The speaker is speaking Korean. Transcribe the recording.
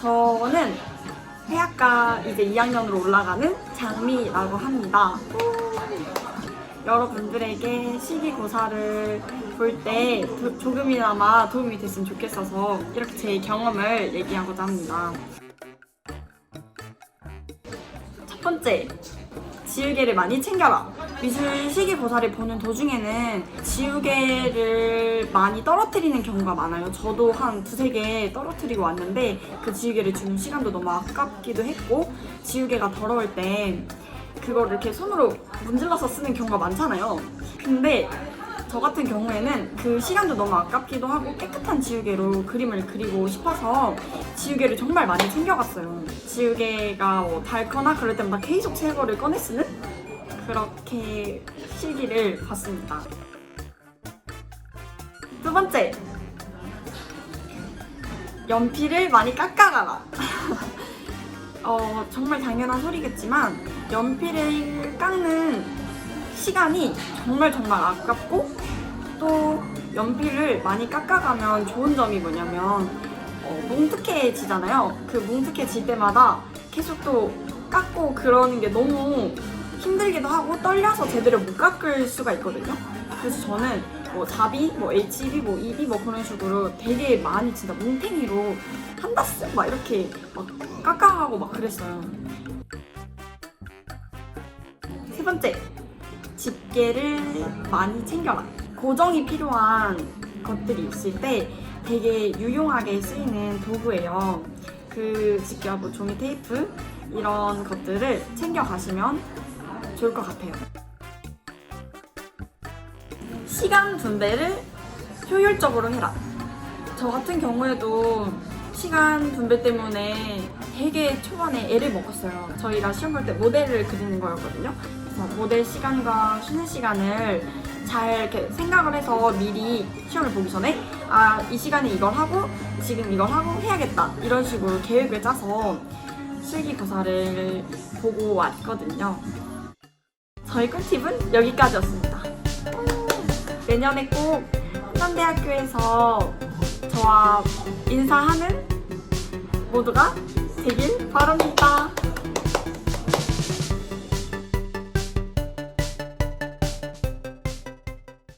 저는 해학과 이제 2학년으로 올라가는 장미라고 합니다. 여러분들에게 시기고사를 볼 때 조금이나마 도움이 됐으면 좋겠어서 이렇게 제 경험을 얘기하고자 합니다. 첫 번째, 지우개를 많이 챙겨라. 미술 시기고사를 보는 도중에는 지우개를 많이 떨어뜨리는 경우가 많아요. 저도 한 두세 개 떨어뜨리고 왔는데 그 지우개를 주는 시간도 너무 아깝기도 했고 지우개가 더러울 때 그걸 이렇게 손으로 문질러서 쓰는 경우가 많잖아요. 근데 저 같은 경우에는 그 시간도 너무 아깝기도 하고 깨끗한 지우개로 그림을 그리고 싶어서 지우개를 정말 많이 챙겨갔어요. 지우개가 뭐 닳거나 그럴 때마다 계속 새 거를 꺼내 쓰는 그렇게 시기를 봤습니다. 두 번째, 연필을 많이 깎아가라. 어, 정말 당연한 소리겠지만 연필을 깎는 시간이 정말 정말 아깝고 또 연필을 많이 깎아가면 좋은 점이 뭐냐면 어, 뭉툭해지잖아요. 그 뭉툭해질 때마다 계속 또 깎고 그러는 게 너무 힘들기도 하고 떨려서 제대로 못 깎을 수가 있거든요. 그래서 저는 뭐 자비, 뭐 HB, 뭐 EB 뭐 그런 식으로 되게 많이 진짜 뭉탱이로 한 다스 막 이렇게 막 깎아가고 막 그랬어요. 세 번째, 집게를 많이 챙겨라. 고정이 필요한 것들이 있을 때 되게 유용하게 쓰이는 도구예요. 그 집게와 뭐 종이 테이프 이런 것들을 챙겨 가시면 좋을 것 같아요. 시간 분배를 효율적으로 해라. 저 같은 경우에도 시간 분배 때문에 되게 초반에 애를 먹었어요. 저희가 시험 볼 때 모델을 그리는 거였거든요. 그래서 모델 시간과 쉬는 시간을 잘 이렇게 생각을 해서 미리 시험을 보기 전에 아, 이 시간에 이걸 하고 지금 이걸 하고 해야겠다. 이런 식으로 계획을 짜서 실기고사를 보고 왔거든요. 저희 꿀팁은 여기까지였습니다. 내년에 꼭 한남대학교에서 저와 인사하는 모두가 되길 바랍니다.